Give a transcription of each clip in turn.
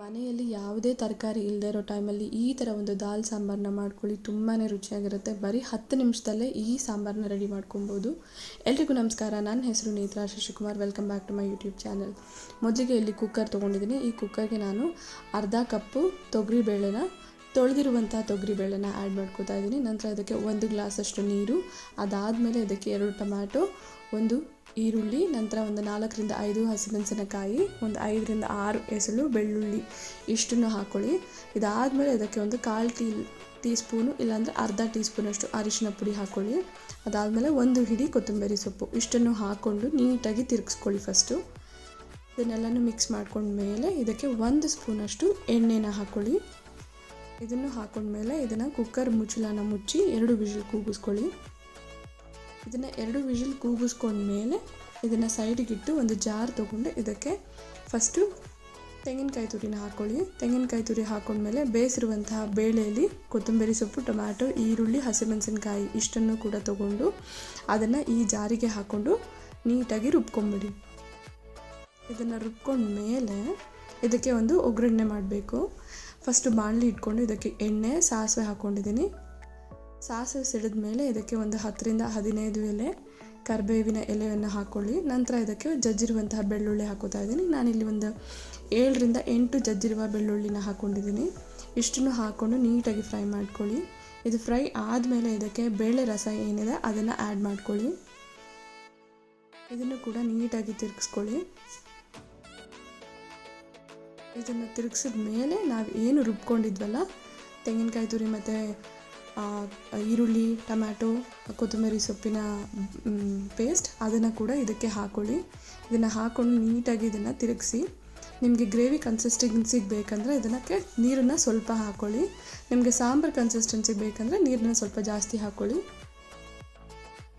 ಮನೆಯಲ್ಲಿ ಯಾವುದೇ ತರಕಾರಿ ಇಲ್ಲದೆ ಇರೋ ಟೈಮಲ್ಲಿ ಈ ಥರ ಒಂದು ದಾಲ್ ಸಾಂಬಾರನ್ನ ಮಾಡ್ಕೊಳ್ಳಿ ತುಂಬಾ ರುಚಿಯಾಗಿರುತ್ತೆ. ಬರೀ ಹತ್ತು ನಿಮಿಷದಲ್ಲೇ ಈ ಸಾಂಬಾರನ್ನ ರೆಡಿ ಮಾಡ್ಕೊಬೋದು ಎಲ್ರಿಗೂ ನಮಸ್ಕಾರ. ನನ್ನ ಹೆಸರು Netra Shashikumar. Welcome back to my YouTube channel ಮೊದಲಿಗೆ ಇಲ್ಲಿ ಕುಕ್ಕರ್ ತೊಗೊಂಡಿದ್ದೀನಿ. ಈ ಕುಕ್ಕರ್ಗೆ ನಾನು ಅರ್ಧ ಕಪ್ಪು ತೊಗರಿಬೇಳೆನ ತೊಳೆದಿರುವಂಥ ತೊಗರಿಬೇಳೆನ ಆ್ಯಡ್ ಮಾಡ್ಕೋತಾ ಇದ್ದೀನಿ. ನಂತರ ಅದಕ್ಕೆ ಒಂದು ಗ್ಲಾಸಷ್ಟು ನೀರು, ಅದಾದಮೇಲೆ ಅದಕ್ಕೆ ಎರಡು ಟೊಮ್ಯಾಟೊ, ಒಂದು ಈರುಳ್ಳಿ, ನಂತರ ಒಂದು ನಾಲ್ಕರಿಂದ ಐದು ಹಸಿಮೆಣಸಿನಕಾಯಿ, ಒಂದು ಐದರಿಂದ ಆರು ಎಸಳು ಬೆಳ್ಳುಳ್ಳಿ ಇಷ್ಟನ್ನು ಹಾಕ್ಕೊಳ್ಳಿ ಇದಾದಮೇಲೆ ಅದಕ್ಕೆ ಒಂದು ಕಾಲು ಟೀ ಟೀ ಸ್ಪೂನು ಇಲ್ಲಾಂದರೆ ಅರ್ಧ ಟೀ ಸ್ಪೂನಷ್ಟು ಅರಿಶಿನ ಪುಡಿ ಹಾಕ್ಕೊಳ್ಳಿ ಅದಾದಮೇಲೆ ಒಂದು ಹಿಡಿ ಕೊತ್ತಂಬರಿ ಸೊಪ್ಪು ಇಷ್ಟನ್ನು ಹಾಕ್ಕೊಂಡು ನೀಟಾಗಿ ತಿರುಗಿಸ್ಕೊಳ್ಳಿ ಫಸ್ಟು. ಇದನ್ನೆಲ್ಲನೂ ಮಿಕ್ಸ್ ಮಾಡ್ಕೊಂಡ್ಮೇಲೆ ಇದಕ್ಕೆ ಒಂದು ಸ್ಪೂನಷ್ಟು ಎಣ್ಣೆನ ಹಾಕ್ಕೊಳ್ಳಿ ಇದನ್ನು ಹಾಕೊಂಡ್ಮೇಲೆ ಇದನ್ನು ಕುಕ್ಕರ್ ಮುಚ್ಚಳನ ಮುಚ್ಚಿ ಎರಡು ವಿಷಲ್ ಕೂಗಿಸ್ಕೊಳ್ಳಿ. ಇದನ್ನು ಎರಡು ವಿಷಲ್ ಕೂಗಿಸ್ಕೊಂಡ್ಮೇಲೆ ಇದನ್ನು ಸೈಡಿಗಿಟ್ಟು ಒಂದು ಜಾರ್ ತೊಗೊಂಡು ಇದಕ್ಕೆ ಫಸ್ಟು ತೆಂಗಿನಕಾಯಿ ತುರಿನ ಹಾಕ್ಕೊಳ್ಳಿ ತೆಂಗಿನಕಾಯಿ ತುರಿ ಹಾಕೊಂಡ್ಮೇಲೆ ಬೇಯಿಸಿರುವಂತಹ ಬೇಳೆಯಲ್ಲಿ ಕೊತ್ತಂಬರಿ ಸೊಪ್ಪು, ಟೊಮ್ಯಾಟೊ, ಈರುಳ್ಳಿ, ಹಸಿಮೆಣಸಿನಕಾಯಿ ಇಷ್ಟನ್ನು ಕೂಡ ತಗೊಂಡು ಅದನ್ನು ಈ ಜಾರಿಗೆ ಹಾಕ್ಕೊಂಡು ನೀಟಾಗಿ ರುಬ್ಕೊಂಬಿಡಿ. ಇದನ್ನು ರುಬ್ಕೊಂಡ್ಮೇಲೆ ಇದಕ್ಕೆ ಒಂದು ಒಗ್ಗರಣೆ ಮಾಡಬೇಕು. ಫಸ್ಟು ಬಾಣಲಿ ಇಟ್ಕೊಂಡು ಇದಕ್ಕೆ ಎಣ್ಣೆ, ಸಾಸಿವೆ ಹಾಕ್ಕೊಂಡಿದ್ದೀನಿ ಸಾಸಿವೆ ಸಿಡಿದ ಮೇಲೆ ಇದಕ್ಕೆ ಒಂದು ಹತ್ತರಿಂದ ಹದಿನೈದು ಎಲೆ, ಕರಿಬೇವಿನ ಎಲೆಯನ್ನು ಹಾಕ್ಕೊಳ್ಳಿ ನಂತರ ಇದಕ್ಕೆ ಜಜ್ಜಿರುವಂತಹ ಬೆಳ್ಳುಳ್ಳಿ ಹಾಕೋತಾ ಇದ್ದೀನಿ. ನಾನಿಲ್ಲಿ ಒಂದು ಏಳರಿಂದ ಎಂಟು ಜಜ್ಜಿರುವ ಬೆಳ್ಳುಳ್ಳಿನ ಹಾಕ್ಕೊಂಡಿದ್ದೀನಿ ಇಷ್ಟನ್ನು ಹಾಕ್ಕೊಂಡು ನೀಟಾಗಿ ಫ್ರೈ ಮಾಡ್ಕೊಳ್ಳಿ. ಇದು ಫ್ರೈ ಆದಮೇಲೆ ಇದಕ್ಕೆ ಬೇಳೆ ರಸ ಏನಿದೆ ಅದನ್ನು ಆ್ಯಡ್ ಮಾಡ್ಕೊಳ್ಳಿ. ಇದನ್ನು ಕೂಡ ನೀಟಾಗಿ ತಿರುಗಿಸ್ಕೊಳ್ಳಿ. ಇದನ್ನು ತಿರುಗಿಸಿದ ಮೇಲೆ ನಾವು ಏನು ರುಬ್ಕೊಂಡಿದ್ವಲ್ಲ, ತೆಂಗಿನಕಾಯಿ ತುರಿ ಮತ್ತು ಈರುಳ್ಳಿ, ಟೊಮ್ಯಾಟೊ, ಕೊತ್ತಂಬರಿ ಸೊಪ್ಪಿನ ಪೇಸ್ಟ್ ಅದನ್ನು ಕೂಡ ಇದಕ್ಕೆ ಹಾಕ್ಕೊಳ್ಳಿ ಇದನ್ನು ಹಾಕ್ಕೊಂಡು ನೀಟಾಗಿ ಇದನ್ನು ತಿರುಗಿಸಿ, ನಿಮಗೆ ಗ್ರೇವಿ ಕನ್ಸಿಸ್ಟೆನ್ಸಿಗೆ ಬೇಕಂದರೆ ಇದನ್ನಕ್ಕೆ ನೀರನ್ನು ಸ್ವಲ್ಪ ಹಾಕ್ಕೊಳ್ಳಿ ನಿಮಗೆ ಸಾಂಬಾರು ಕನ್ಸಿಸ್ಟೆನ್ಸಿಗೆ ಬೇಕಂದರೆ ನೀರನ್ನು ಸ್ವಲ್ಪ ಜಾಸ್ತಿ ಹಾಕ್ಕೊಳ್ಳಿ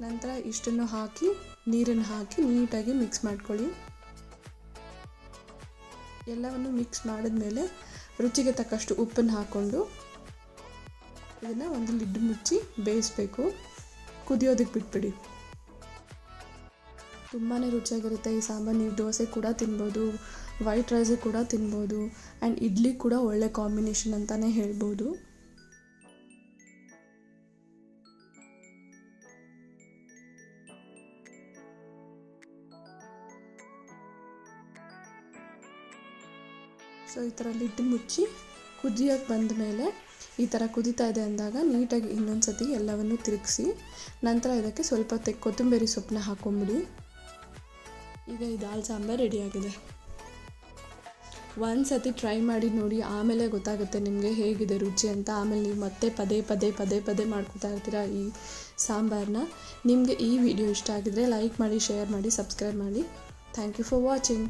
ನಂತರ ಇಷ್ಟನ್ನು ಹಾಕಿ, ನೀರನ್ನು ಹಾಕಿ ನೀಟಾಗಿ ಮಿಕ್ಸ್ ಮಾಡ್ಕೊಳ್ಳಿ. ಎಲ್ಲವನ್ನು ಮಿಕ್ಸ್ ಮಾಡಿದ್ಮೇಲೆ ರುಚಿಗೆ ತಕ್ಕಷ್ಟು ಉಪ್ಪನ್ನು ಹಾಕ್ಕೊಂಡು ಇದನ್ನು ಒಂದು ಲಿಡ್ ಮುಚ್ಚಿ ಬೇಯಿಸ್ಬೇಕು. ಕುದಿಯೋದಕ್ಕೆ ಬಿಟ್ಬಿಡಿ. ತುಂಬಾ ರುಚಿಯಾಗಿರುತ್ತೆ ಈ ಸಾಂಬಾರು. ನೀವು ದೋಸೆ ಕೂಡ ತಿನ್ಬೋದು, ವೈಟ್ ರೈಸ್ ಕೂಡ ತಿನ್ಬೋದು, ಆ್ಯಂಡ್ ಇಡ್ಲಿ ಕೂಡ ಒಳ್ಳೆ ಕಾಂಬಿನೇಷನ್ ಅಂತಲೇ ಹೇಳ್ಬೋದು. ಸೊ ಈ ಥರ ಲಿಡ್ ಮುಚ್ಚಿ ಕುದಿಯೋಕ್ಕೆ ಬಂದ ಮೇಲೆ ಈ ಥರ ಕುದೀತಾ ಇದೆ ಅಂದಾಗ ನೀಟಾಗಿ ಇನ್ನೊಂದು ಸತಿ ಎಲ್ಲವನ್ನು ತಿರುಗಿಸಿ ನಂತರ ಇದಕ್ಕೆ ಸ್ವಲ್ಪ ತೆ ಕೊತ್ತಂಬರಿ ಸೊಪ್ಪನ್ನ ಹಾಕೊಂಬಿಡಿ ಈಗ ಈ ದಾಲ್ ಸಾಂಬಾರು ರೆಡಿಯಾಗಿದೆ ಒಂದು ಸತಿ ಟ್ರೈ ಮಾಡಿ ನೋಡಿ, ಆಮೇಲೆ ಗೊತ್ತಾಗುತ್ತೆ ನಿಮಗೆ ಹೇಗಿದೆ ರುಚಿ ಅಂತ. ಆಮೇಲೆ ನೀವು ಮತ್ತೆ ಪದೇ ಪದೇ ಪದೇ ಪದೇ ಮಾಡ್ಕೊತಾ ಇರ್ತೀರ ಈ ಸಾಂಬಾರನ್ನ ನಿಮಗೆ ಈ ವಿಡಿಯೋ ಇಷ್ಟ ಆಗಿದ್ರೆ ಲೈಕ್ ಮಾಡಿ ಶೇರ್ ಮಾಡಿ ಸಬ್ಸ್ಕ್ರೈಬ್ ಮಾಡಿ. Thank you for watching